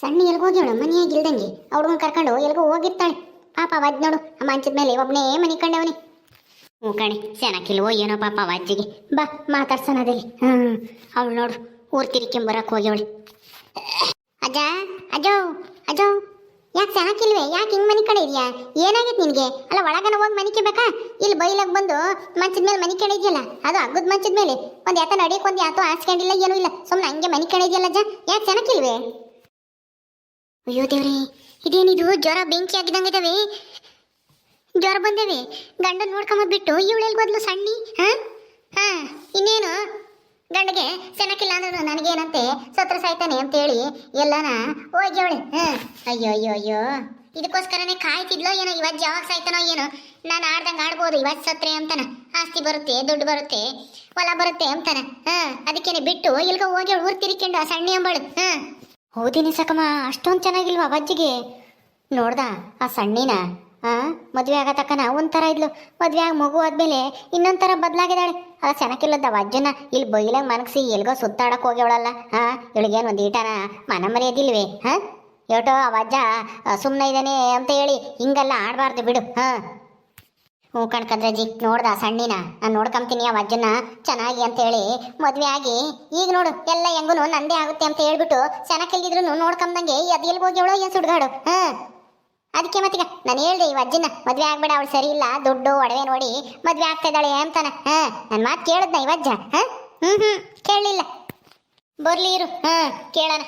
ಸಣ್ಣ ಎಲ್ಗೋ ಹೋಗ್ಯವಳು ಮನೆಯಾಗಿ ಇಲ್ದಂಗೆ. ಹುಡುಗನ್ ಕರ್ಕೊಂಡು ಎಲ್ಗೋ ಹೋಗಿರ್ತಾಳೆ. ಪಾಪ ಅವಾಜ್ ನೋಡು ಅಮ್ಮ ಮಂಚದ ಮೇಲೆ ಒಬ್ಬನೇ ಮನೆ ಕಂಡವನಿ. ಹ್ಞೂ ಕಣೆ ಚೆನ್ನಾಗಿಲ್ವೋ ಏನೋ ಪಾಪ ಅಜ್ಜಿಗೆ. ಬಾ ಮಾತಾಡ್ಸೋಣದಲ್ಲಿ ಹ್ಞೂ, ಅವಳು ನೋಡು, ಊರ್ ತಿರ್ಕೊಂಬರಕ್ಕೆ ಹೋಗ್ಯವಳು. ಅಜ್ಜ, ಅಜ್ಜೋ ಅಜ್ಜೋ, ಯಾಕೆ ಚೆನ್ನಾಗಿಲ್ವೇ ಯಾಕೆ ಹಿಂಗೆ ಮನೆ ಕಡೆ ಇದೆಯಾ? ಏನಾಗಿತ್ತು ನಿನಗೆ? ಅಲ್ಲ, ಒಳಗನ ಹೋಗಿ ಮನಿಕೆ ಬೇಕಾ ಇಲ್ಲಿ ಬೈಲಾಗ ಬಂದು ಮಂಚದ ಮೇಲೆ ಮನೆ ಕಡೆ ಇದೆಯಲ್ಲ, ಅದು ಅಗ್ಗದ ಮಂಚದ ಮೇಲೆ. ಒಂದು ಯಾತ ನಡೆಯೋಕೆ ಒಂದು ಯಾತೋ ಹಾಸ್ಕೊಂಡಿಲ್ಲ, ಏನೂ ಇಲ್ಲ. ಸುಮ್ಮನೆ ಹಂಗೆ ಮನೆ ಕಡೆ ಇದೆಯಲ್ಲ ಅಜ್ಜ, ಯಾಕೆ ಚೆನ್ನಾಗಿಲ್ವೇ ಅಯ್ಯೋ ದೇವ್ರಿ, ಇದೇನಿದು? ಜ್ವರ ಬೆಂಕಿ ಆಗಿದಂಗಿದಾವೆ ಜ್ವರ ಬಂದೇವೆ. ಗಂಡ ನೋಡ್ಕೊಂಬದ್ಬಿಟ್ಟು ಇವಳೆಲ್ಲಿ ಬದ್ಲು ಸಣ್ಣಿ? ಹಾ? ಹಾ, ಇನ್ನೇನು? ಗಂಡಗೆ ಸೆನಕಿಲ್ಲ ಅಂದ್ರು ನನಗೇನಂತೆ? ಸತ್ರ ಸಾಯ್ತಾನೆ ಅಂತೇಳಿ ಎಲ್ಲಾನ ಹೋಗ್ಯವಳೆ. ಹಾಂ. ಅಯ್ಯೋ ಅಯ್ಯೋ ಅಯ್ಯೋ. ಇದಕ್ಕೋಸ್ಕರನೇ ಕಾಯ್ತಿದ್ಲೋ ಏನೋ ಇವತ್ತು ಯಾವಾಗ ಸಾಯ್ತಾನೋ ಏನೋ. ನಾನು ಆಡ್ದಂಗೆ ಆಡ್ಬೋದು ಇವತ್ತು ಸತ್ರೆ ಅಂತಾನೆ. ಆಸ್ತಿ ಬರುತ್ತೆ, ದುಡ್ಡು ಬರುತ್ತೆ, ಹೊಲ ಬರುತ್ತೆ ಅಂತಾನೆ. ಹಾ, ಅದಕ್ಕೇನೆ ಬಿಟ್ಟು ಇಲ್ಗ ಹೋಗಿ ಊರು ತಿರ್ಕೊಂಡು ಆ ಸಣ್ಣಿ ಅಂಬಳು. ಹಾ. ಹೌದಿನಿ ಸಕಮ್ಮ, ಅಷ್ಟೊಂದು ಚೆನ್ನಾಗಿಲ್ವಾ ಅಜ್ಜಿಗೆ ನೋಡ್ದ, ಆ ಸಣ್ಣಿನ? ಆ, ಮದುವೆ ಆಗತಕ್ಕನ ಒಂಥರ ಇದ್ಲು. ಮದುವೆ ಆಗಿ ಮಗು ಆದ್ಮೇಲೆ ಇನ್ನೊಂಥರ ಬದಲಾಗಿದ್ದಾಳೆ. ಅಲ್ಲ ಚೆನ್ನಾಗಿಲ್ಲದ ಅಜ್ಜನ ಇಲ್ಲಿ ಬೈಲಾಗ ಮನಗಿಸಿ ಎಲ್ಗೋ ಸುತ್ತಾಡಕ್ ಹೋಗ್ಯವಳಲ್ಲ? ಹಾ ಇವಳಿಗೇನು ಒಂದು ಈಟನ ಮನ ಮರ್ಯಾದಿಲ್ವೇ? ಹಾಂ? ಏಟೋ, ಆ ಅಜ್ಜ ಸುಮ್ಮನೆ ಇದ್ದಾನೆ ಅಂತ ಹೇಳಿ ಹಿಂಗೆಲ್ಲ ಆಡಬಾರ್ದು ಬಿಡು. ಹಾ? ಹ್ಞೂ ಕಣ್ಕಂದ್ರಜ್ಜಿ ನೋಡ್ದ ಸಣ್ಣಿನ? ನಾನು ನೋಡ್ಕೊಂತೀನಿ ಆ ಅಜ್ಜನ ಚೆನ್ನಾಗಿ ಅಂತೇಳಿ ಮದ್ವೆ ಆಗಿ. ಈಗ ನೋಡು, ಎಲ್ಲ ಹೆಂಗೂ ನಂದೇ ಆಗುತ್ತೆ ಅಂತ ಹೇಳ್ಬಿಟ್ಟು ಚೆನ್ನಾಗಿಲ್ದಿದ್ರು ನೋಡ್ಕೊಂಬಂಗೆ ಅದು ಎಲ್ಲಿ ಹೋಗ್ಯವಳೋ ಏನು ಸುಡ್ಗಾಡು, ಹಾಂ? ಅದಕ್ಕೆ ಮತ್ತೀಗ ನಾನು ಹೇಳ್ದೆ ಈ ಅಜ್ಜನ ಮದುವೆ ಆಗ್ಬೇಡ, ಅವಳು ಸರಿ ಇಲ್ಲ, ದುಡ್ಡು ಒಡವೆ ನೋಡಿ ಮದುವೆ ಆಗ್ತಾ ಇದ್ದಾಳೆ ಅಂತಾನ, ಹಾಂ? ನನ್ನ ಮಾತು ಕೇಳಿದ್ನ ಇವಜ್ಜ ಹಾಂ? ಹ್ಞೂ ಹ್ಞೂ ಕೇಳಲಿಲ್ಲ. ಬರ್ಲಿ ಇರು, ಹಾಂ, ಕೇಳೋಣ.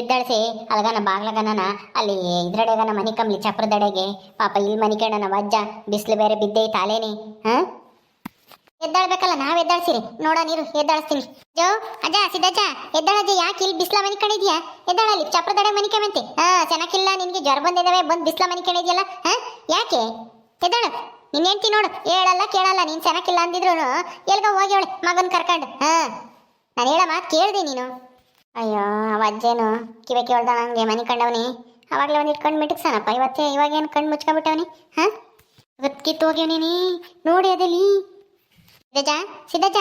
ಎದ್ದಾಳ್ಸಿ, ಅಲ್ಗನ ಬಾಗ್ಲಗನನ, ಅಲ್ಲಿ ಇದ್ರಡೆಗನ ಮನಿ ಕಮ್ಮಿ ಚಪ್ರದಡೆಗೆ, ಪಾಪ ಇಲ್ಲಿ ಮನಿ ಕೇಳನ ಅಜ್ಜ ಬಿಸಿಲು ಬೇರೆ ಬಿದ್ದೆ ತಾಲೇನಿ ಹಾ? ಎದ್ದಾಳ್ಬೇಕಲ್ಲ, ನಾವ್ ಎದ್ದಾಳ್ಸಿರಿ. ನೋಡ ನೀರು, ಎದ್ದಾಳಿಸ್ತೀನಿ. ಜೋ, ಅಜ್ಜ, ಸಿದ್ದಜ್ಜ, ಎದ್ದಾಳಜ್ಜ, ಯಾಕೆ ಇಲ್ಲಿ ಬಿಸ್ಲ ಮನಿ ಕಣಿದ್ಯಾ ಎದ್ದಾಳಲ್ಲಿ, ಚಪ್ರದಡೆ ಮನಿ ಕಮೆಂತೆ ಹಾ ಚೆನ್ನಾಗಿಲ್ಲ ನಿನ್ಗೆ ಜ್ವರ ಬಂದಿದಾವೆ, ಬಂದ್ ಬಿಸ್ಲ ಮನಿ ಕಣಿದ್ಯಲ್ಲ ಹಾ? ಯಾಕೆ? ಎದ್ದಾಳು, ನಿನ್ ಹೆಂಡ್ತಿ ನೋಡು, ಹೇಳಲ್ಲ, ಕೇಳಲ್ಲ, ನೀನ್ ಚೆನ್ನಾಗಿಲ್ಲ ಅಂದಿದ್ರು ಎಲ್ಗ ಹೋಗಿ ಮಗನ್ ಕರ್ಕೊಂಡು, ಹಾ? ನಾನು ಹೇಳ ಮಾತು ಕೇಳ್ದೆ ನೀನು. ಅಯ್ಯೋ, ಅವ ಅಜ್ಜೇನು ಕಿವೆ ಕೇಳ್ದ ನನಗೆ ಮನೆ ಕಂಡವನಿ. ಅವಾಗಲೇ ಒಂದು ಇಟ್ಕೊಂಡು ಮಿಟಕ್ಸನಪ್ಪ. ಇವತ್ತೇ ಇವಾಗ ಏನು ಕಣ್ಣು ಮುಚ್ಕೊಂಡ್ಬಿಟ್ಟವನಿ? ಹಾಂ? ಕಿತ್ತು ಹೋಗ್ಯವನಿ ನೋಡಿ ಅದಲ್ಲಿ ಸಿದ್ದಜ್ಜ ಸಿದ್ದಜ್ಜ.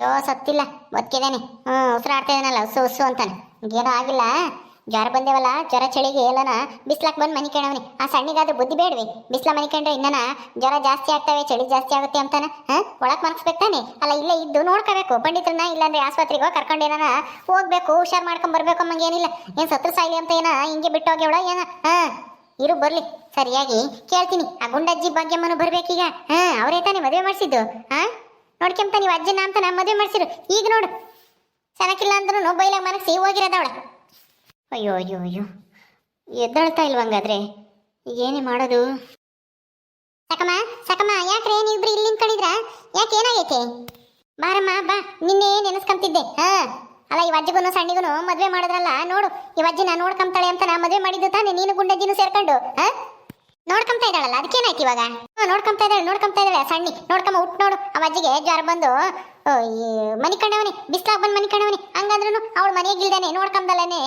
ಅಯ್ಯೋ, ಸತ್ತಿಲ್ಲ. ಬದುಕಿದ್ದಾನೆ ಹ್ಞೂ ಉಸಿರಾಡ್ತಾ ಇದ್ದಾನಲ್ಲ ಉಸು ಉಸು ಅಂತಾನೆ. ಏನೂ ಆಗಿಲ್ಲ. ಜ್ವರ ಬಂದೇವಲ್ಲ? ಜ್ವರ ಚಳಿಗೆ ಎಲ್ಲನ ಬಿಸ್ಲಾಕ್ ಬಂದು ಮನಿ ಕೇಳವನಿ. ಆ ಸಣ್ಣಿಗಾದ್ರೆ ಬುದ್ಧಿ ಬೇಡ್ವಿ. ಬಿಸ್ಲ ಮನೆ ಕಂಡ್ರೆ ಇನ್ನನ ಜ್ವರ ಜಾಸ್ತಿ ಆಗ್ತವೆ, ಚಳಿ ಜಾಸ್ತಿ ಆಗುತ್ತೆ ಅಂತಾನೆ? ಹಾಂ? ಒಳಗೆ ಮನಸ್ಬೇಕು ತಾನೆ? ಅಲ್ಲ, ಇಲ್ಲೇ ಇದ್ದು ನೋಡ್ಕೋಬೇಕು. ಪಂಡಿತರನ್ನ ಇಲ್ಲಾಂದ್ರೆ ಆಸ್ಪತ್ರೆಗೆ ಹೋಗಿ ಕರ್ಕೊಂಡು ಏನಾನ ಹೋಗ್ಬೇಕು, ಹುಷಾರ್ ಮಾಡ್ಕೊಂಡ್ ಬರ್ಬೇಕು ಅಮ್ಮಂಗೆ ಏನಿಲ್ಲ. ಏನು ಸತ್ರ ಸಾಯಿಲಿ ಅಂತ ಏನ ಹಿಂಗೆ ಬಿಟ್ಟು ಹೋಗ್ಯವಳ ಏನ? ಹಾ? ಇರು, ಬರ್ಲಿ. ಸರಿಯಾಗಿ ಕೇಳ್ತೀನಿ. ಆ ಗುಂಡಜ್ಜಿ ಭಾಗ್ಯಮ್ಮನು ಬರ್ಬೇಕೀಗ. ಹಾ, ಅವರೇ ತಾನೇ ಮದುವೆ ಮಾಡಿಸಿದ್ದು? ಹಾ? ನೋಡ್ಕೊಂತ ನೀವು ಅಜ್ಜನ ಅಂತ ನಾ ಮದುವೆ ಮಾಡಿಸಿರು. ಈಗ ನೋಡು. ಚೆನ್ನಾಗಿಲ್ಲ ಅಂದ್ರೂ ಬೈಲಾಗ ಮನಸ್ಸಿ ಹೋಗಿರೋದವಳ ಅಯ್ಯೋ ಅಯ್ಯೋ ಅಯ್ಯೋ. ಎದ್ದಳ್ತಾ ಇಲ್ವಂಗಾದ್ರೆ ಏನೇ ಮಾಡೋದು? ಸಕಮ್ಮ ಸಕಮ್ಮ, ಯಾಕ್ರೆ ನೀವಿಬ್ರು ಇಲ್ಲಿ ನಿಂತ್ಕೊಂಡಿದ್ರ ಯಾಕೆ ಏನಾಗೈತೆ? ಬಾರಮ್ಮ, ಬಾ. ನಿನ್ನೆ ನೆನೆಸ್ಕೊಂತಿದ್ದೆ. ಹಾ. ಅಲ್ಲ, ಈ ಅಜ್ಜಿಗೂ ಸಣ್ಣಿಗೂ ಮದ್ವೆ ಮಾಡಿದ್ರಲ್ಲ, ನೋಡು. ಈ ಅಜ್ಜಿನ ನೋಡ್ಕೊಂತಾಳೆ ಅಂತ ನಾ ಮದ್ವೆ ಮಾಡಿದ್ದು ತಾನೆ, ನೀನು ಗುಂಡಜ್ಜಿನೂ ಸೇರ್ಕೊಂಡು, ಹಾ? ನೋಡ್ಕೊಂತ ಇದ್ದಾಳಲ್ಲ, ಅದಕ್ಕೇನಾಯ್ತು ಇವಾಗ? ನೋಡ್ಕೊಂತ ಇದ್ದಾಳೆ ನೋಡ್ಕೊಂತ ಇದ್ದಾಳೆ, ಸಣ್ಣಿ. ನೋಡ್ಕೊಂಬ ಉಟ್ ನೋಡು. ಆ ಅಜ್ಜಿಗೆ ಜ್ವರ ಬಂದು ಮನಿ ಕಂಡವನಿ ಬಿಸ್ಲಾಗ ಬಂದು ಮನಿ ಕಂಡವನಿ ಹಂಗಂದ್ರೂ ಅವಳು ಮನೆಗಿಲ್ದೇನೆ ನೋಡ್ಕೊಂಬಲ್ಲೇ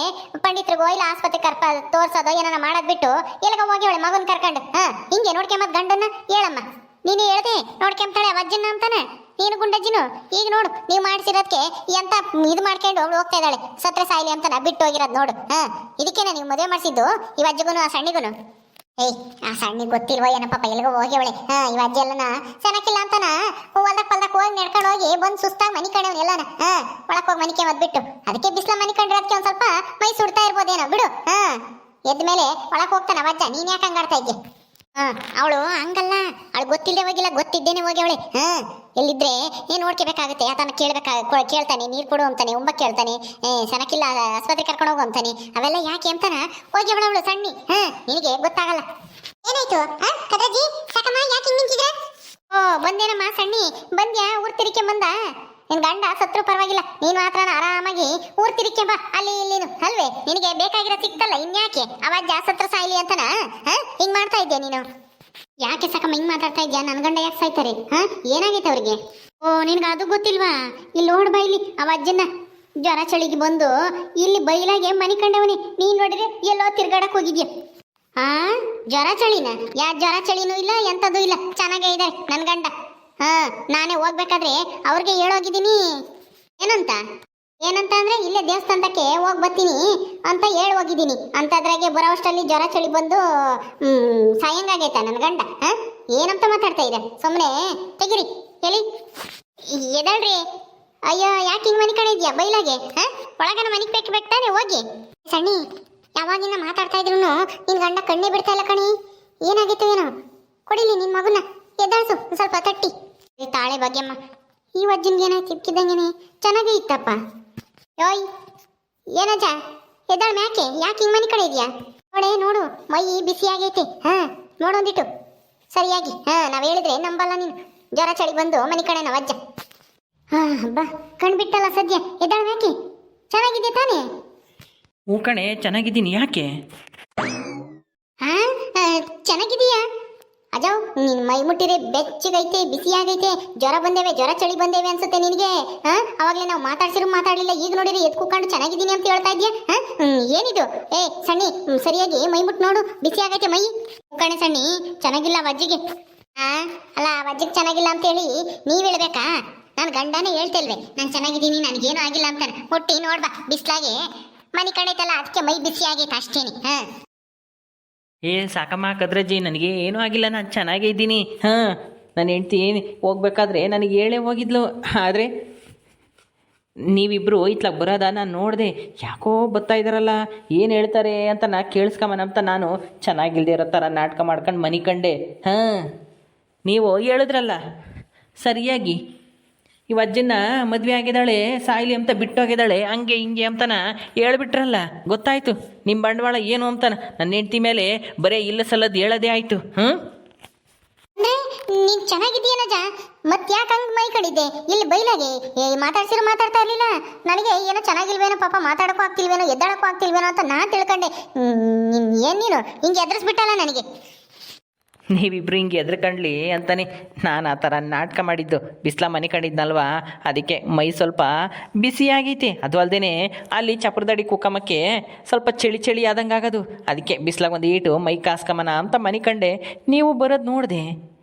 ಪಂಡಿತ್ರಿಗೋ ಇಲ್ಲ ಆಸ್ಪತ್ರೆ ಕರ್ಪ ತೋರ್ಸೋದು ಏನಾರ ಮಾಡೋದ್ ಬಿಟ್ಟು ಎಲ್ಗ ಹೋಗಿ ಅವಳೆ ಮಗನ್ ಕರ್ಕೊಂಡು. ಹಾ, ಹಿಂಗೆ ನೋಡ್ಕೊಂಬದ್ ಗಂಡನ್ನ ಹೇಳಮ್ಮ. ನೀನು ಹೇಳ್ದೆ, ನೋಡ್ಕೊಂಬ್ತಾಳೆ ಆ ಅಜ್ಜನ್ನ ಅಂತಾನೆ. ನೀನು ಗುಂಡಜ್ಜಿನು, ಈಗ ನೋಡು, ನೀವು ಮಾಡಿಸಿರೋದಕ್ಕೆ ಎಂತ ಇದು ಮಾಡ್ಕೊಂಡು ಅವಳು ಹೋಗ್ತಾ ಇದ್ದಾಳೆ. ಸತ್ರ ಸಾಯಿಲಿ ಅಂತ ಬಿಟ್ಟು ಹೋಗಿರೋದು ನೋಡು. ಹಾ, ಇದಕ್ಕೇನೆ ನೀವು ಮದುವೆ ಮಾಡಿಸಿದ್ದು ಈ ಅಜ್ಜಿಗೂ ಆ ಸಣ್ಣಿಗೂ ಏಯ್, ಆ ಸಣ್ಣಿಗೆ ಗೊತ್ತಿಲ್ವೋ ಏನಪ್ಪ ಎಲ್ಗೋ ಅವಳೆ. ಹಾ, ಇವ ಅಜ್ಜಿ ಎಲ್ಲನ ಚೆನ್ನಾಗಿಲ್ಲ ಅಂತಾನ? ಹೊಲ್ದಕ್ ಪಲ್ದಕ್ ಹೋಗಿ ನಡ್ಕೊಂಡು ಹೋಗಿ ಬಂದು ಸುಸ್ತಾಗಿ ಮನಿ ಕಂಡವನ್ ಎಲ್ಲನ. ಹಾ, ಒಳಕ್ ಹೋಗಿ ಮನಿಕೆ ಮದ್ಬಿಟ್ಟು ಅದಕ್ಕೆ ಬಿಸ್ಲ ಮನಿ ಕಂಡ್ರೆ ಅದಕ್ಕೆ ಒಂದ್ ಸ್ವಲ್ಪ ಮೈ ಸುಡ್ತಾ ಇರ್ಬೋದೇನೋ. ಬಿಡು, ಹಾ. ಎದ್ದ ಮೇಲೆ ಒಳಕ್ ಹೋಗ್ತಾನ ಅಜ್ಜ. ನೀನ್ ಯಾಕೆ ಹಂಗಾಡ್ತಾ ಇದ್ದೆ ಅವಳು ಹಂಗಲ್ಲ. ಅವಳು ಗೊತ್ತಿಲ್ಲದೆ ಹೋಗಿಲ್ಲ, ಗೊತ್ತಿದ್ದೇನೆ ಹೋಗ್ಯವಳೆ. ಹಾ, ಎಲ್ಲಿದ್ರೆ? ಏನ್ ನೋಡ್ಕೋಬೇಕಾಗುತ್ತೆ? ಆತನ ಕೇಳ್ಬೇಕಾಗ ಕೇಳ್ತಾನೆ, ನೀರ್ ಕೊಡು ಅಂತಾನೆ, ಉಂಬ ಕೇಳ್ತಾನೆ. ಸನಕಿಲ್ಲ, ಆಸ್ಪತ್ರೆ ಕರ್ಕೊಂಡು ಹೋಗು ಅಂತಾನೆ. ಅವೆಲ್ಲ ಯಾಕೆ ಅಂತಾನ ಹೋಗಿ ಅವಳು ಅವಳು ಸಣ್ಣಿ. ಹಾ, ನಿನಗೆ ಗೊತ್ತಾಗಲ್ಲ. ಏನಾಯ್ತು? ಕದ್ರಜ್ಜಿ ಸಾಕಮ್ಮ, ಯಾಕೆ ನಿಂತಿದ್ರೆ? ಓ, ಬಂದೇನಮ್ಮ, ಸಣ್ಣಿ. ಬಂದ್ಯಾ? ಊರ್ ತಿರಿಕೆ ಬಂದ ನಿನ್ ಗಂಡ ಸತ್ರು ಪರವಾಗಿಲ್ಲ. ನೀನ್ ಮಾತ್ರ ಆರಾಮಾಗಿ ಊರ್ ತಿರುಕೆ ಬಾ. ಅಲ್ಲಿ ಇಲ್ಲಿನು. ಅಲ್ವೇ? ನಿನಗೆ ಬೇಕಾಗಿರೋ ಸಿಕ್ತಲ್ಲ, ಇನ್ಯಾಕೆ? ಅವಾಜ್ ಸತ್ರ ಸಾಯ್ಲಿ ಅಂತನ? ಹಾ? ಹಿಂಗ್ ಮಾಡ್ತಾ ಇದ್ದೆ ನೀನು? ಯಾಕೆ ಸಾಕಮ್ಮ ಹಿಂಗ್ ಮಾತಾಡ್ತಾ ಇದ್ಯಾ? ನನ್ ಗಂಡ ಯಾಕೆ ಸಾಯ್ತಾರೆ? ಹಾ? ಏನಾಗೈತೆ ಅವ್ರಿಗೆ? ಓ, ನಿನ್ಗೆ ಅದು ಗೊತ್ತಿಲ್ವಾ? ಇಲ್ಲಿ ನೋಡ್ ಬಾ ಇಲ್ಲಿ. ಅವ ಅಜ್ಜನ ಜ್ವರ ಚಳಿಗೆ ಬಂದು ಇಲ್ಲಿ ಬೈಲಾಗೆ ಮನಿ ಕಂಡವನಿ ನೀನ್ ನೋಡಿದ್ರೆ ಎಲ್ಲೋ ತಿರ್ಗಾಡಕ್ ಹೋಗಿದ್ಯಾ? ಆ? ಜ್ವರ ಚಳಿನ? ಯಾ ಜ್ವರ ಚಳಿನೂ ಇಲ್ಲ, ಎಂತದೂ ಇಲ್ಲ. ಚೆನ್ನಾಗೇ ಇದೆ ನನ್ ಗಂಡ. ಹಾ, ನಾನೇ ಹೋಗ್ಬೇಕಾದ್ರೆ ಅವ್ರಿಗೆ ಹೇಳೋಗಿದ್ದೀನಿ. ಏನಂತ? ಏನಂತ ಅಂದ್ರೆ ಇಲ್ಲೇ ದೇವಸ್ಥಾನಕ್ಕೆ ಹೋಗಿ ಬರ್ತೀನಿ ಅಂತ ಹೇಳಿ ಹೋಗಿದ್ದೀನಿ. ಅಂತದ್ರಾಗೆ ಬರೋಷ್ಟರಲ್ಲಿ ಜ್ವರ ಚಳಿ ಬಂದು ಸಾಯಂಗಾಗೈತ ನನ್ನ ಗಂಡ? ಏನಂತ ಮಾತಾಡ್ತಾ ಇದೆ ಸುಮ್ಮನೆ ತೆಗಿರಿ, ಹೇಳಿ. ಎದಳ್ರಿ? ಅಯ್ಯೋ, ಯಾಕೆ ಹಿಂಗ್ ಮನೆ ಕಡೆ ಇದೆಯಾ ಬೈಲಾಗೆ? ಹಾ? ಒಳಗನ ಮನೆಗೆ ಬೇಕು ಬೇಕಾನೆ ಹೋಗಿ. ಸಣ್ಣಿ ಯಾವಾಗಿನ ಮಾತಾಡ್ತಾ ಇದ್ರು ನಿನ್ನ ಗಂಡ ಕಣ್ಣೇ ಬಿಡ್ತಾ ಇಲ್ಲ ಕಣಿ. ಏನಾಗಿತ್ತು ಏನೋ? ಕೊಡಿಲಿ ನಿನ್ ಮಗುನ. ಎದ್ದಾಳ್ಸು ಸ್ವಲ್ಪ ತಟ್ಟಿ. ಈ ತಾಳೆ ಭಾಗ್ಯಮ್ಮ ಈ ವಜ್ಜನ್ಗೆ ಏನೋ ಇಕ್ಕಿದ್ದಂಗೆನೆ ಚೆನ್ನಾಗೇ ಇತ್ತಪ್ಪ. ಯೋಯ್ ಏನಜ್ಜ ಎದ್ದಾಳ ಮ್ಯಾಕೆ ಯಾಕೆ? ಹಿಂಗ್ ಮನೆ ಕಡೆ ಇದೆಯಾ? ನೋಡೆ ನೋಡು ಮೈ ಬಿಸಿ ಆಗೈತೆ. ಹಾ ನೋಡೊಂದಿಟ್ಟು ಸರಿಯಾಗಿ ಹಾ ನಾವ್ ಹೇಳಿದ್ರೆ ನಂಬಲ್ಲ ನೀನು. ಜ್ವರ ಚಳಿ ಬಂದು ಮನೆ ಕಡೆ ನಾವು ಅಜ್ಜ ಹಾ ಬಾ ಕಣ್ಬಿಟ್ಟಲ್ಲ ಸದ್ಯ. ಎದ್ದಾಳ ಮ್ಯಾಕೆ ಚೆನ್ನಾಗಿದೆ ತಾನೇ? ಹ್ಞೂ ಕಣೆ ಚೆನ್ನಾಗಿದ್ದೀನಿ ಯಾಕೆ? ಹಾ ಚೆನ್ನಾಗಿದೀಯಾ ಅಜಾವ್, ನಿನ್ ಮೈ ಮುಟ್ಟಿದ್ರೆ ಬೆಚ್ಚಗೈತೆ, ಬಿಸಿಯಾಗೈತೆ, ಜ್ವರ ಬಂದೇವೆ, ಜ್ವರ ಚಳಿ ಬಂದೇವೆ ಅನ್ಸುತ್ತೆ ನಿನಗೆ, ಹಾ? ಅವಾಗ್ಲೇ ನಾವು ಮಾತಾಡ್ಸಿರು ಮಾತಾಡಲಿಲ್ಲ, ಈಗ ನೋಡಿರಿ ಎದ್ ಕೂಕೊಂಡು ಚೆನ್ನಾಗಿದ್ದೀನಿ ಅಂತ ಹೇಳ್ತಾ ಇದ್ಯಾ, ಹಾ? ಏನಿದು? ಏ, ಸಣ್ಣಿ ಸರಿಯಾಗಿ ಮೈ ಮುಟ್ಟು ನೋಡು ಬಿಸಿ ಆಗೈತೆ ಮೈ. ಕಣೆ ಸಣ್ಣಿ, ಚೆನ್ನಾಗಿಲ್ಲ ವಜ್ಜಿಗೆ ಹಾ ಅಲ್ಲ ವಜ್ಜಿಗೆ ಚೆನ್ನಾಗಿಲ್ಲ ಅಂತ ಹೇಳಿ ನೀವ್ ಹೇಳ್ಬೇಕಾ? ನಾನು ಗಂಡನೇ ಹೇಳ್ತಿಲ್ವೆ, ನಾನು ಚೆನ್ನಾಗಿದ್ದೀನಿ, ನನಗೇನು ಆಗಿಲ್ಲ ಅಂತಾನೆ. ಮುಟ್ಟಿ ನೋಡ್ಬಾ, ಬಿಸಿಲಾಗೆ. ಮನೆ ಕಡೆತಲ್ಲ ಅದಕ್ಕೆ ಮೈ ಬಿಸಿ ಆಗೈತೆ ಅಷ್ಟೇನೆ, ಹಾ? ಏ, ಸಾಕಮ್ಮ, ಕದ್ರಜ್ಜಿ, ನನಗೆ ಏನೂ ಆಗಿಲ್ಲ, ನಾನು ಚೆನ್ನಾಗೇ ಇದ್ದೀನಿ. ಹಾಂ ನನ್ನ ಹೆಂಡ್ತಿ ಹೋಗ್ಬೇಕಾದ್ರೆ ನನಗೆ ಹೇಳೇ ಹೋಗಿದ್ಲು. ಆದರೆ ನೀವಿಬ್ಬರು ಇತ್ಲಾಗ ಬರೋದ ನಾನು ನೋಡಿದೆ. ಯಾಕೋ ಬರ್ತಾ ಇದ್ದಾರಲ್ಲ ಏನು ಹೇಳ್ತಾರೆ ಅಂತ ನಾ ಕೇಳಿಸ್ಕೊಂಬನಂತ ನಾನು ಚೆನ್ನಾಗಿಲ್ದೇ ಇರೋ ಥರ ನಾಟಕ ಮಾಡ್ಕೊಂಡು ಮನಿಕಂಡೆ. ಹಾಂ, ನೀವು ಹೇಳಿದ್ರಲ್ಲ, ಸರಿಯಾಗಿ. ಈ ಅಜ್ಜನ್ನ ಮದುವೆ ಆಗಿದ್ದಾಳೆ, ಸಾಯ್ಲಿ ಅಂತ ಬಿಟ್ಟೋಗಿದ್ದಾಳೆ ಹಂಗೆ ಹಿಂಗೆ ಅಂತನ ಹೇಳ್ಬಿಟ್ರಲ್ಲ. ಗೊತ್ತಾಯ್ತು. ನಿಮ್ಮ ಬಂಡವಾಳ ಏನು ಅಂತನ. ನನ್ನ ಹೆಂಡತಿ ಮೇಲೆ ಬರೀ ಇಲ್ಲ ಸಲ್ಲದ್ ಹೇಳೋದೇ ಆಯ್ತು. ಹ್ಞೂ ನೀನ್ ಚೆನ್ನಾಗಿದ್ದೀಯನಜ ಮತ್ ಯಾಕೆ ಹಂಗ್ ಮೈ ಕಡಿದ್ದೆ ಇಲ್ಲಿ ಬೈಲಾಗೆ. ಏ, ಮಾತಾಡ್ಸಿರೋ ಮಾತಾಡ್ತಾ ಇರ್ಲಿಲ್ಲ. ನನಗೆ ಏನೋ ಚೆನ್ನಾಗಿಲ್ವೇನೋ ಪಾಪ ಮಾತಾಡಕ್ಕೂ ಆಗ್ತಿಲ್ವೇನೋ ಎದ್ದಾಡಕ್ಕೂ ಆಗ್ತಿಲ್ವೇನೋ ಅಂತ ನಾ ತಿಳ್ಕೊಂಡೆ. ನೀನ್ ಏನ್ ನೀನು? ಹಿಂಗೆ ಎದುರಿಸ್ಬಿಟ್ಟಲ್ಲ ನನಗೆ. ನೀವಿಬ್ರು ಹಿಂಗೆ ಎದ್ರಕಂಡ್ಲಿ ಅಂತಾನೆ ನಾನು ಆ ಥರ ನಾಟಕ ಮಾಡಿದ್ದು. ಬಿಸ್ಲ ಮನೆ ಕಂಡಿದ್ನಲ್ವಾ? ಅದಕ್ಕೆ ಮೈ ಸ್ವಲ್ಪ ಬಿಸಿ ಆಗೈತಿ. ಅದು ಅಲ್ಲದೇ ಅಲ್ಲಿ ಚಪ್ರದಡಿ ಕುಕ್ಕಮಕ್ಕೆ ಸ್ವಲ್ಪ ಚಳಿ ಚಳಿ ಆದಂಗೆ ಆಗೋದು. ಅದಕ್ಕೆ ಬಿಸ್ಲಾಗ ಒಂದು ಈಟು ಮೈ ಕಾಸ್ಕಮನ ಅಂತ ಮನೆ ಕಂಡೆ. ನೀವು ಬರೋದು ನೋಡಿದೆ.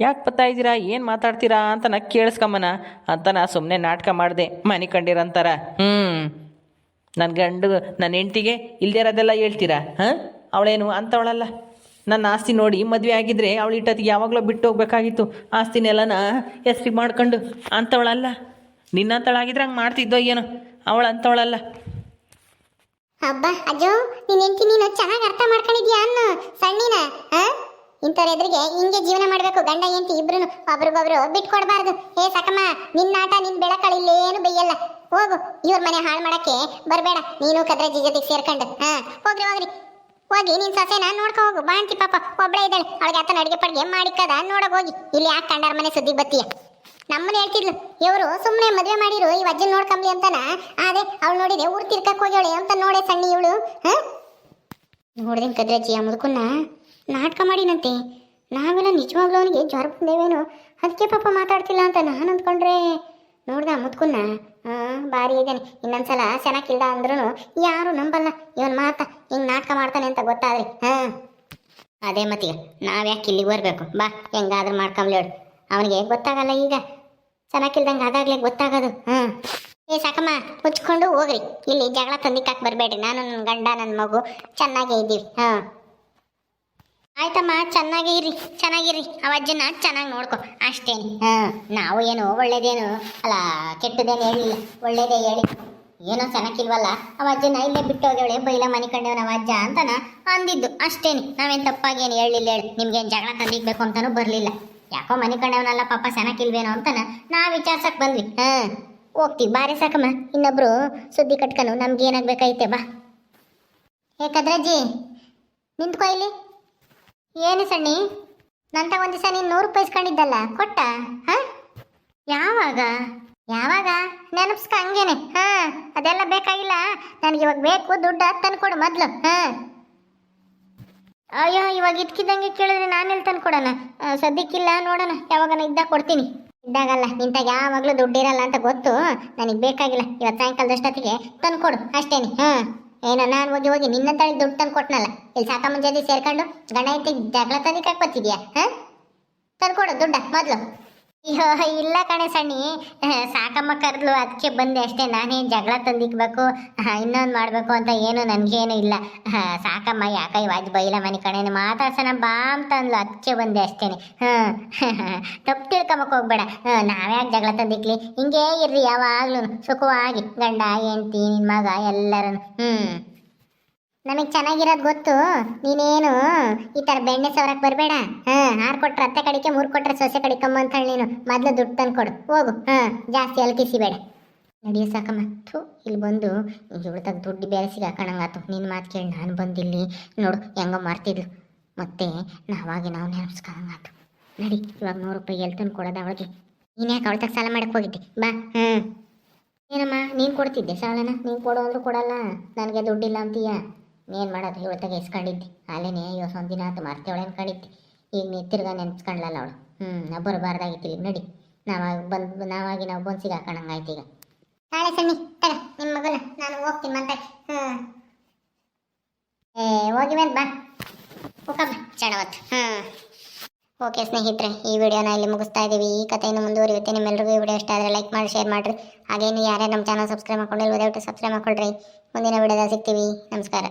ಯಾಕೆ ಬರ್ತಾ ಇದ್ದೀರಾ? ಏನು ಮಾತಾಡ್ತೀರಾ ಅಂತ ನಾ ಕೇಳಿಸ್ಕಮ್ಮನ ಅಂತ ನಾ ಸುಮ್ಮನೆ ನಾಟಕ ಮಾಡಿದೆ. ಮನೆ ಕಂಡಿರಂತಾರ. ಹ್ಞೂ ನನ್ನ ಗಂಡು ನನ್ನ ಹೆಂಡ್ತಿಗೆ ಇರೋದೆಲ್ಲ ಹೇಳ್ತೀರಾ? ಹಾಂ? ಅವಳೇನು ಅಂಥವಳಲ್ಲ ನನ್ನ ಆಸ್ತಿ ನೋಡಿ ಮದುವೆ ಆಗಿದ್ರೆ ಅವಳು ಇಟ್ಟತ್ತಿಗೆ ಯಾವಾಗಲೋ ಬಿಟ್ಟು ಹೋಗ್ಬೇಕಾಗಿತ್ತು. ಆಸ್ತಿನೆಲ್ಲನ ಹೆಸ್ರಿಗೆ ಮಾಡ್ಕೊಂಡು ಅಂಥವಳಲ್ಲ ನಿನ್ನಂತಳಾಗಿದ್ರೆ ಹಂಗೆ ಮಾಡ್ತಿದ್ದೋ ಏನೋ. ಅವಳು ಅಂಥವಳಲ್ಲ ಅಬ್ಬಾ, ಅಜ್ಜೋ ನಿನ್ನ ಹೆಂಡತಿ, ನೀನು ಚೆನ್ನಾಗಿ ಅರ್ಥ ಮಾಡ್ಕೊಂಡಿದ್ಯಾ ಅನ್ನು? ಸಣ್ಣಿನ ಇಂಥವ್ರ ಎದುರಿಗೆ ಹಿಂಗೆ ಜೀವನ ಮಾಡಬೇಕು. ಗಂಡ, ಹೆಂಡತಿ ಇಬ್ರು ಒಬ್ರಿಗೊಬ್ರು ಬಿಟ್ಕೊಡ್ಬಾರ್ದು. ಏ ಸಕಮ್ಮ ನಿನ್ನ ಆಟ ನಿನ್ನ ಬೆಳಕಳು ಇಲ್ಲೇನು ಬೇಯಲ್ಲ. ಹೋಗು, ಇವ್ರ ಮನೆ ಹಾಳು ಮಾಡಕ್ಕೆ ಬರಬೇಡ. ನೀನು ಕದ್ರಜ್ಜಿ ಜೊತೆಗೆ ಸೇರ್ಕೊಂಡು ಹಾ ಹೋಗ್ರಿ ಹೋಗ್ರಿ. ಹೋಗಿ, ನಿನ್ ಸೊಸೆನ ನೋಡ್ಕೊ ಹೋಗು. ಬಾಣ್ತಿ ಪಾಪ ಒಬ್ಬಳೇ ಇದ್ದಾಳೆ. ಅವಳಿಗೆ ಆತನ ಅಡಿಗೆ ಪಡ್ಗೆ ಮಾಡಿಕ್ಕದ ನೋಡಕ್ ಹೋಗಿ. ಇಲ್ಲಿ ಯಾಕೆ ಕಂಡಾರ ಮನೆ ಸುದ್ದಿ ಬತ್ತೀಯ? ನಮ್ಮನೆ ಹೇಳ್ತಿದ್ಲು, ಇವರು ಸುಮ್ಮನೆ ಮದುವೆ ಮಾಡಿರು ಈ ಅಜ್ಜನ್ ನೋಡ್ಕಂಬ್ಲಿ ಅಂತಾನ. ಆದ್ರೆ ಅವಳು ನೋಡಿದೆ, ಊರ್ ತಿರ್ಕಕ್ ಹೋಗ್ಯವಳೆ ಅಂತ ನೋಡೆ ಸಣ್ಣ ಇವಳು. ಹ? ನೋಡ್ದೇನ್ ಕದ್ರಜ್ಜಿ ಆ ಮುದುಕನ್ನ? ನಾಟಕ ಮಾಡಿನಂತೆ. ನಾವೆಲ್ಲ ನಿಜವಾಗ್ಲೂ ಅವನಿಗೆ ಜ್ವರ ಬಂದೇವೇನು? ಅದಕ್ಕೆ ಪಾಪ ಮಾತಾಡ್ತಿಲ್ಲ ಅಂತ ನಾನು ಅಂದ್ಕೊಂಡ್ರೆ. ನೋಡ್ದ ಹಾ ಭಾರಿ ಇದ್ದಾನೆ. ಇನ್ನೊಂದ್ಸಲ ಚೆನ್ನಾಗಿಲ್ದ ಅಂದ್ರೂ ಯಾರು ನಂಬಲ್ಲ. ಇವನ್ ಮಾತ ಹಿಂಗ್ ನಾಟಕ ಮಾಡ್ತಾನೆ ಅಂತ ಗೊತ್ತಾದ್ರಿ. ಹಾ. ಅದೇ ಮತ್ತೀಗ, ನಾವ್ಯಾಕೆ ಇಲ್ಲಿಗೆ ಬರ್ಬೇಕು? ಬಾ, ಹೆಂಗಾದ್ರೂ ಮಾಡ್ಕೊಂಬ್ಲಿ ಹೇಳು ಅವನಿಗೆ ಗೊತ್ತಾಗಲ್ಲ ಈಗ. ಚೆನ್ನಾಗಿಲ್ದಂಗೆ ಅದಾಗ್ಲೇ ಗೊತ್ತಾಗೋದು. ಹಾಂ. ಏ, ಸಾಕಮ್ಮ, ಮುಚ್ಕೊಂಡು ಹೋಗ್ರಿ. ಇಲ್ಲಿ ಜಗಳ ತಂದಿಕ್ಕಾಕ್ ಬರಬೇಡಿ ನಾನು ನನ್ನ ಗಂಡ ನನ್ನ ಮಗು ಚೆನ್ನಾಗೇ ಇದ್ದೀವಿ. ಹಾಂ. ಆಯ್ತಮ್ಮ, ಚೆನ್ನಾಗಿ ಇರಿ ಚೆನ್ನಾಗಿರಿ ಅವಜ್ಜನ ಚೆನ್ನಾಗಿ ನೋಡ್ಕೊ. ಅಷ್ಟೇನು. ಹಾಂ, ನಾವು ಏನು ಒಳ್ಳೇದೇನು? ಅಲ್ಲ ಕೆಟ್ಟದೇನು ಹೇಳಿಲ್ಲ ಒಳ್ಳೇದೇ ಹೇಳಿ. ಏನೋ ಚೆನ್ನಾಗಿಲ್ವಲ್ಲ ಅವಜ್ಜನ ಇಲ್ಲೇ ಬಿಟ್ಟು ಹೋಗ್ಯವಳೆ. ಬೈಲ ಮನೆ ಕಂಡೇವ್ ನಾವು ಅಜ್ಜ ಅಂತನ ಅಂದಿದ್ದು. ಅಷ್ಟೇನು. ನಾವೇನು ತಪ್ಪಾಗೇನು ಹೇಳಿಲ್ಲ ಹೇಳಿ. ನಿಮ್ಗೇನು ಜಗಳ ತಂದಿಕ್ಬೇಕು ಅಂತಲೂ ಬರಲಿಲ್ಲ. ಯಾಕೋ ಮನೆ ಕಂಡೇವನಲ್ಲ ಪಾಪ ಚೆನ್ನಾಗಿಲ್ವೇನೋ ಅಂತನ ನಾ ವಿಚಾರ್ಸಕ್ಕೆ ಬಂದ್ವಿ. ಹಾಂ, ಹೋಗ್ತೀವಿ. ಬಾರಿ ಸಾಕಮ್ಮ. ಇನ್ನೊಬ್ರು ಸುದ್ದಿ ಕಟ್ಕನು. ನಮ್ಗೆ ಏನಾಗ್ಬೇಕೈತೆ ಬಾ. ಏಕದ್ರಜ್ಜಿ ನಿಂತ್ಕೊ ಇಲ್ಲಿ. ಏನು ಸಣ್ಣಿ? ನಂತ ಒಂದು ದಿವಸ ನೀನು ನೂರು ರೂಪಾಯಿ ಇಸ್ಕೊಂಡಿದ್ದಲ್ಲ, ಕೊಟ್ಟ? ಹಾ? ಯಾವಾಗ? ಯಾವಾಗ? ನೆನಪಿಸ್ಕ ಹಂಗೇನೆ. ಹಾ, ಅದೆಲ್ಲ ಬೇಕಾಗಿಲ್ಲ. ನನಗೆ ಇವಾಗ ಬೇಕು, ದುಡ್ಡು ತಂದು ಕೊಡು ಮೊದ್ಲು. ಹಾ. ಅಯ್ಯೋ, ಇವಾಗ ಇದ್ಕಿದ್ದಂಗೆ ಕೇಳಿದ್ರೆ ನಾನು ತಂದು ಕೊಡೋಣ? ಸದ್ಯಕ್ಕಿಲ್ಲ, ನೋಡೋಣ. ಯಾವಾಗನ ಇದ್ದಾಗ ಕೊಡ್ತೀನಿ. ಇದ್ದಾಗಲ್ಲ, ನಿಂತಾಗ ಯಾವಾಗಲೂ ದುಡ್ಡು ಇರಲ್ಲ ಅಂತ ಗೊತ್ತು. ನನಗೆ ಬೇಕಾಗಿಲ್ಲ. ಇವತ್ತು ಸಾಯಂಕಾಲದಷ್ಟೊತ್ತಿಗೆ ತಂದು ಕೊಡು, ಅಷ್ಟೇನೆ. ಹಾಂ. ಏನೋ ನಾನು ಹೋಗಿ ಹೋಗಿ ನಿನ್ನಂತಳಿ ದುಡ್ಡು ತಂದು ಕೊಟ್ನಲ್ಲ. ಇಲ್ಲಿ ಸಾಕ ಮುಂಜಾನೆ ಸೇರ್ಕೊಂಡು ಗಣ ಇಟ್ಟಿಗೆ ಜಗಳ ತಂದಿಕ್ಕೆ ಬರ್ತಿದ್ಯಾ ಹಾಂ? ತಂದು ಕೊಡು ದುಡ್ಡ ಮೊದಲು. ಅಯ್ಯೋ, ಇಲ್ಲ ಕಣೆ ಸಣ್ಣಿ. ಸಾಕಮ್ಮ ಕರೆದ್ಲು ಅದಕ್ಕೆ ಬಂದೆ ಅಷ್ಟೇ. ನಾನೇನು ಜಗಳ ತಂದಿಕ್ಬೇಕು ಇನ್ನೊಂದು ಮಾಡಬೇಕು ಅಂತ ಏನು ನನಗೇನು ಇಲ್ಲ. ಸಾಕಮ್ಮ, ಯಾಕ ವಾಜ್ ಬೈಲ ಮನೆ ಕಣೆ ಮಾತಾಡ್ಸೋಣ ಬಾ ಅಂತ ಅಂದ್ಲು ಅದಕ್ಕೆ ಬಂದೆ ಅಷ್ಟೇನೆ ಹಾಂ ತಪ್ಪು ತಿಳ್ಕೊಂಬಕ್ಕೆ ಹೋಗ್ಬೇಡ. ನಾವ್ಯಾಕೆ ಜಗಳ ತಂದಿಕ್ಲಿ? ಹಿಂಗೇ ಇರ್ರಿ ಯಾವಾಗಲೂ ಸುಖವಾಗಿ. ಗಂಡ, ಹೆಂಡ್ತಿ ನಿಮ್ಮಗ ಎಲ್ಲರೂ ಹ್ಮ್. ನಮಗೆ ಚೆನ್ನಾಗಿರೋದು ಗೊತ್ತು. ನೀನೇನು ಈ ಥರ ಬೆಣ್ಣೆ ಸವರಕ್ಕೆ ಬರಬೇಡ? ಹಾಂ, ಆರು ಕೊಟ್ರೆ ಅತ್ತೆ ಕಡಿಕೆ ಮೂರು ಕೊಟ್ರೆ ಸೊಸೆ ಕಡಿಕಮ್ಮ ಅಂತ ಹೇಳಿ ನೀನು. ಮೊದಲು ದುಡ್ಡು ತಂದು ಕೊಡು ಹೋಗು. ಹಾಂ, ಜಾಸ್ತಿ ಅಲ್ಕಿಸಿಬೇಡ. ನಡಿಯ ಸಾಕಮ್ಮ. ಥೂ ಇಲ್ಲಿ ಬಂದು ಇವಳ್ತಾಗ ದುಡ್ಡು ಬೇರೆ ಸಿಗಾಕಣಂಗಾತು ನಿನ್ನ ಮಾತು ಕೇಳಿ ನಾನು ಬಂದಿಲ್ಲಿ. ನೋಡು, ಹೆಂಗೋ ಮಾಡ್ತಿದ್ಲು. ಮತ್ತೆ ನಾವಾಗಿ ನಾವು ನೆನಪಿಸ್ಕೊಂಡಂಗಾತು ನಡಿ, ಇವಾಗ ನೂರು ರೂಪಾಯಿ ಎಲ್ಲಿ ತಂದು ಕೊಡೋದು ಅವಳಿಗೆ. ನೀನು ಯಾಕೆ ತಗ ಸಾಲ ಮಾಡಕ್ಕೆ ಹೋಗಿದ್ದೆ? ಬಾ ಹ್ಞೂ ಏನಮ್ಮ, ನೀನು ಕೊಡ್ತಿದ್ದೆ ಸಾಲನ? ನೀನು ಕೊಡು ಅಂದ್ರೂ ಕೊಡಲ್ಲ. ನನಗೆ ದುಡ್ಡಿಲ್ಲ ಅಂತೀಯ? ಏನು ಮಾಡೋದು ಇವತ್ತಾಗ ಇಸ್ಕೊಂಡಿದ್ದೆ ಅಲ್ಲೇನೆ, ಅಯ್ಯೋ ಒಂದು ದಿನ ಆತು ಮರ್ತೇವಳೆ ಅನ್ಕೊಂಡಿದ್ದೆ. ಈಗ ನೀ ತಿರ್ಗಾ ನೆನ್ಸ್ಕೊಂಡ್ಲಲ್ಲ ಅವಳು. ಹ್ಞೂ ನಾವು ಬರಬಾರ್ದಾಗಿತ್ತು ಇಲ್ಲಿ ನಡಿ. ನಾವಾಗ ಬಂದು, ನಾವಾಗಿ ನಾವು ಬಂದು ಸಿಗಾಕಣಂಗಾಯ್ತು ಈಗ. ನಾಳೆ ಸನ್ನಿ ತಗ ನಿಮ್ಮ ಮಗನ ನಾನು ಹೋಗ್ತೀನಿ ಮತ್ತೆ ಹ್ಞೂ ಏ, ಹೋಗಿ ಬಂದು ಬಾ. ಹೋಗಮ್ಮ ಚೆನ್ನವತ್ತು ಹ್ಞೂ ಓಕೆ, ಸ್ನೇಹಿತರೆ, ಈ ವಿಡಿಯೋನ ಇಲ್ಲಿ ಮುಗಿಸ್ತಾ ಇದ್ದೀವಿ ಈ ಕಥೆಯನ್ನು ಮುಂದುವರಿಯುತ್ತೆ. ನಿಮ್ಮೆಲ್ಲರಿಗೂ ಈ ವಿಡಿಯೋ ಇಷ್ಟ ಆದರೆ ಲೈಕ್ ಮಾಡಿ, ಶೇರ್ ಮಾಡಿರಿ. ಹಾಗೇನು ಯಾರೇ ನಮ್ಮ ಚಾನಲ್ ಸಬ್ಸ್ಕ್ರೈಬ್ ಮಾಡ್ಕೊಂಡಿಲ್ಲ, ದಯವಿಟ್ಟು ಸಬ್ಸ್ಕ್ರೈಬ್ ಮಾಡ್ಕೊಳ್ರಿ. ಮುಂದಿನ ವಿಡಿಯೋದಾಗ ಸಿಗ್ತೀವಿ. ನಮಸ್ಕಾರ.